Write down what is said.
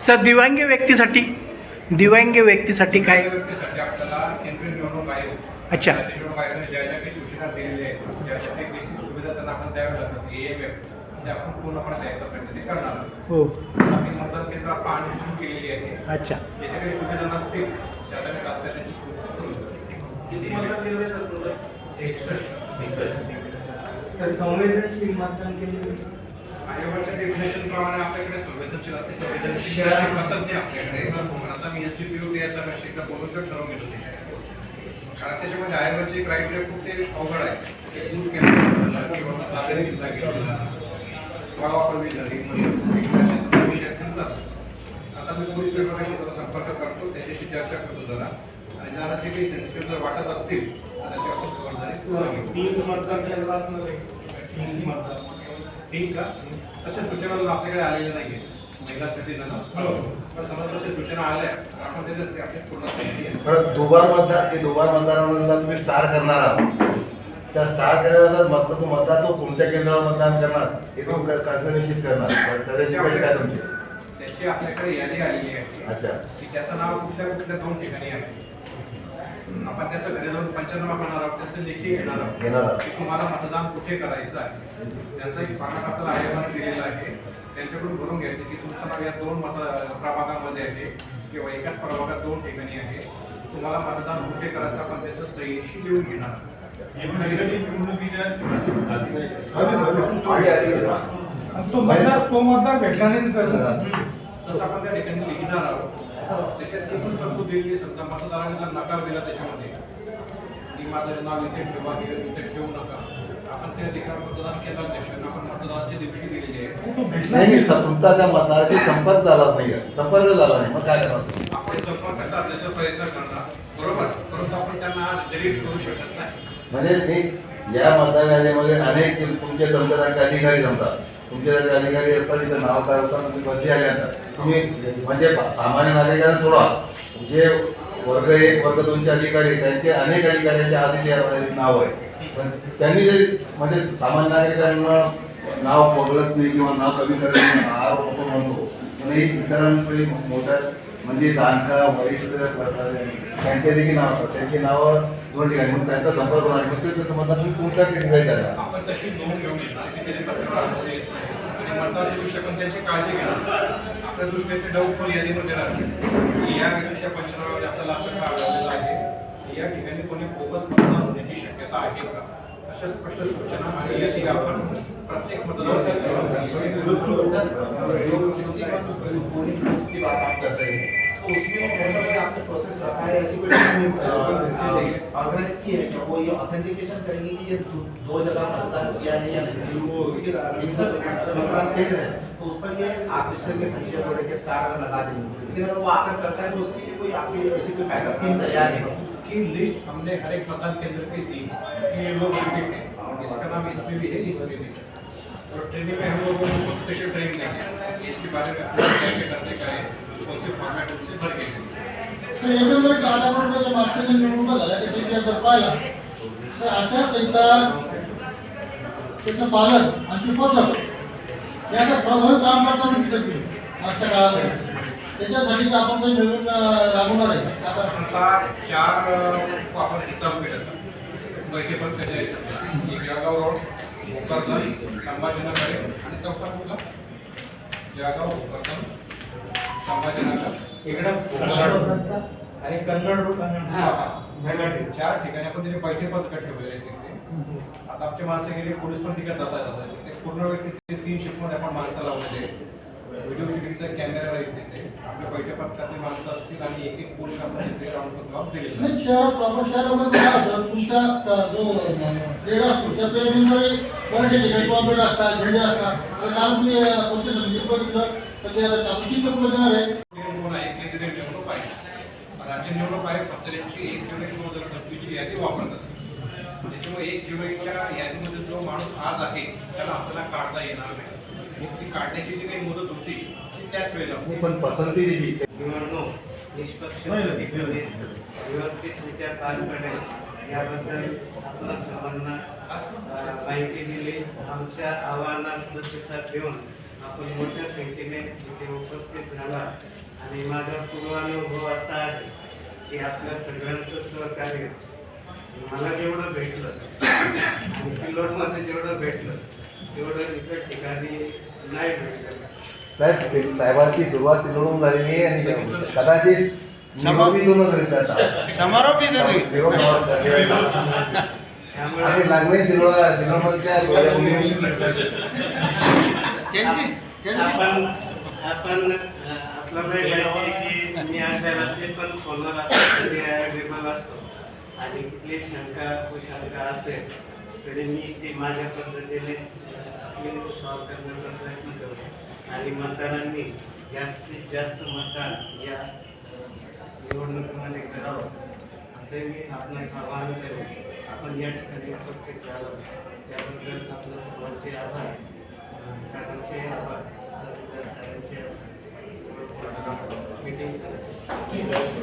Sir दिव्यांग व्यक्तीसाठी दिव्यांग व्यक्तीसाठी काय? व्यक्तीसाठी आपल्याला केंद्रीय निवडणूक आयोग अच्छा. निवडणूक आयोगाने ज्या ज्या काही सूचना दिलेल्या आहेत ज्या ज्या काही बेसिक सुविधा त्यांना आपण द्याव्या लागतात ए एम एफ ते आपण पूर्णपणे द्यायचा प्रयत्न ते करणार हो. आम्ही मतदान केंद्र पाहणी सुरू केलेली आहे अच्छा. ज्या काही सुविधा नसतील त्या आम्ही किती मतदान केंद्र सर एकसष्ट. तर संवेदनशील मतदान केंद्र आयोगाच्या डेफिनेशन प्रमाणे आपल्याकडे संवेदनशील संवेदनशील अशी पसंती आहे आपल्याकडे. पण आता मी S T P U D S R एकदा बोलून ते ठरवून घेतो. कारण त्याच्यामध्ये आयोगाची क्रायटेरिया खूप ते अवघड आहे. ते दूर केंद्र किंवा जिल्हा घेतला गावाकडे झाली विषय असतील तरच आता मी पोलीस विभागाशी जरा संपर्क करतो. त्याच्याशी चर्चा करतो जरा. आणि जरा जे काही सेन्सिटिव्ह जर वाटत असतील तर त्याची आपण खबरदारी पूर्ण घेऊ. तीन ठीक का? तशा सूचना आपल्याकडे आलेल्या नाहीये. महिला सिटीजन. पण समजा तशा सूचना आल्या आपण त्याच्यात ते आपली पूर्ण तयारी आहे. परत दुबार मतदार ते दुबार मतदारांना तुम्ही स्टार करणार आहात. त्या स्टार केल्यानंतर मतदार तो मतदार तो कोणत्या केंद्रावर मतदान करणार हे तुम्ही निश्चित करणार. तर त्याची वेळ काय तुमची? त्याची आपल्याकडे यादी आलेली आहे. अच्छा. की त्याचं नाव कुठल्या कुठल्या दोन ठिकाणी आहे. आपण त्याचं घरी जाऊन पंचनामा करणार आहोत त्याचं लेखी घेणार आहोत. की तुम्हाला मतदान कुठे करायचं आहे. त्याचा एक फॉर्मॅट आपल्याला आयोगाने दिलेला आहे. त्यांच्याकडून भरून घ्यायचं की तुमचं नाव या दोन मत प्रभागामध्ये आहे किंवा एकाच प्रभागात दोन ठिकाणी आहे. तुम्हाला मतदान कुठे करायचं आपण त्याचं सहीशी लिहून घेणार. तो मतदार तो मतदार भेटला नाही तसं आपण त्या ठिकाणी लिहिणार आहोत त्याच्यात ती पण तरतूद दिलेली आहे. समजा मतदाराने जर नकार दिला त्याच्यामध्ये. की माझं नाव इथे ठेवा इथे ठेवू नका. आपण त्या ठिकाणी मतदान आपण मतदानाच्या दिवशी दिलेली आहे. तो भेटला नाही तुमचा त्या मतदाराशी संपर्क झालाच नाही संपर्क झाला नाही मग काय करणार? आपण संपर्क साधण्याचा प्रयत्न करणार बरोबर? परंतु आपण त्यांना आज डिलीट करू शकत नाही. म्हणजे मी या यादीमध्ये अनेक तुमचे जमतात अधिकारी जमतात. तुमच्या अधिकारी असतात तिथं नाव काय होतं तुम्ही बदली आले आता तुम्ही म्हणजे सामान्य नागरिकांना सोडा. जे वर्ग एक वर्ग दोनचे अधिकारी त्यांचे अनेक अधिकाऱ्यांचे आधी नाव आहे. पण त्यांनी जरी म्हणजे सामान्य नागरिकांना नाव बदलत नाही किंवा नाव कमी करत नाही आरोप आपण म्हणतो. पण हे इतरांकडे मोठ्या म्हणजे जाणकार वरिष्ठ त्यांचे देखील नाव असतात त्यांची नावं दोन ठिकाणी मग त्यांचा संपर्क होणार मग ते तुम्हाला तुम्ही कोणत्या ठिकाणी जायचं आपण तशी येत नाही. आणि मतदाराच्या दृष्टी पण त्यांची काळजी घेणार आपल्या दृष्टीने ते डाऊटफुल यादीमध्ये राहतील की या व्यक्तीच्या पंचनाम्यामध्ये आपल्याला असं आढळलेलं आहे की या ठिकाणी कोणी बोगस मतदान होण्याची शक्यता आहे का अशा स्पष्ट सूचना आणि याची आपण प्रत्येक मतदार उसमें ऐसा कोई आपने प्रोसेस रखा है ऐसी कोई ऑर्गेनाइज की है कि वो ये ऑथेंटिकेशन करेंगे कि ये दो- जगह मतदान किया है या नहीं। एक सब मतदान केंद्र है तो उस पर ये आप इस तरह के संशय बोले के स्टार लगा देंगे। लेकिन अगर वो आकर करता है तो उसके लिए कोई आपकी ऐसी कोई बैकअप टीम तैयार है। की लिस्ट हमने हर एक मतदान केंद्र पे दी कि ये लोग रिपीट है इसका नाम इसमें भी है इसमें भी है। और ट्रेनिंग में हम लोगों को स्पेशल ट्रेनिंग देंगे इसके बारे में आपको क्या तर एकंदरीत आतापर्यंत मागच्या ज्या निवडणुका झाल्या जर पाहिला तर आचारसंहिता त्याचं पालन आणि ती पद्धत याचं प्रभावी काम करताना दिसत नाही मागच्या काळामध्ये. त्याच्यासाठी का आपण काही नवीन राबवणार आहे. आता चार आपण रिझर्व केलं बैठे पण त्याच्या एक जळगाव रोड भोकरदन संभाजीनगर आणि चौथा कुठला? जळगाव भोकरदन. इकडं आणि कन्नड रो कन्नड हा, हा. चार ठिकाणी आपण तिथे बैठे पथकं ठेवलेले तिथे. आता आमचे माणसं गेले पोलीस पण तिकडे जाता जातात पूर्ण वेळ तिथे तीन शिफ्टमध्ये आपण माणसं लावलेले आहेत. व्हिडिओ शूटिंगचा कॅमेरा राहील तिथे आपल्या बैठे पथकातले माणसं असतील आणि एक एक पोलीस आपण तिथे राऊंड जबाब दिलेला आहे. नाही शहरात प्रॉपर शहरामध्ये काय होतं तुमच्या क- जो असतो त्या बरेचसे ठिकाणी पॉम्पेट असतात झेंडे असतात. आता काल मी कोणत्या समितीत बघितलं? तर ते पुढे देणार आहे. आहे? निवडणूक आहे राज्य एक जुलै दोन हजार यादी वापरत असते त्याच्यामुळे एक जुलैच्या यादीमध्ये जो माणूस आज आहे त्याला आपल्याला काढता येणार नाही. ती काढण्याची जी काही मुदत होती ती त्याच वेळेला. नाही, पण पसंती दिली निवडणूक निष्पक्ष व्यवस्थितरित्या पार पडेल याबद्दल आपल्या सर्वांना माहिती दिली. आमच्या आव्हानास प्रतिसाद देऊन आपण मोठ्या संख्येने इथे उपस्थित झाला. आणि माझा पूर्वानुभव असा आहे की आपल्या सगळ्यांचं सहकार्य मला जेवढं भेटलं सिल्लोडमध्ये जेवढं भेटलं तेवढं इतर ठिकाणी नाही साहेब साहेबांची सुरुवात सिलोडून झालेली आहे आणि कदाचित निरोपीतूनच होईल आता. समारोप निरोप आम्ही लागले सिलोडमधच्या आपण आपण आपल्याला माहिती आहे की मी अर्ध्या रात्री पण फोनवर अवेलेबल असतो. आणि कुठली शंका कुशंका असेल तरी मी ती माझ्या पद्धतीने अ, सॉल्व करण्याचा प्रयत्न करतो. आणि मतदारांनी जास्तीत जास्त मतदान या निवडणुकीमध्ये करावं असे मी आपण आवाहन करेन. आपण या ठिकाणी उपस्थित झालो. त्याबद्दल आपलं सर्वांचे आभार. सरांचे आभार. तहसीलदार सरांचे आभार. मीटिंग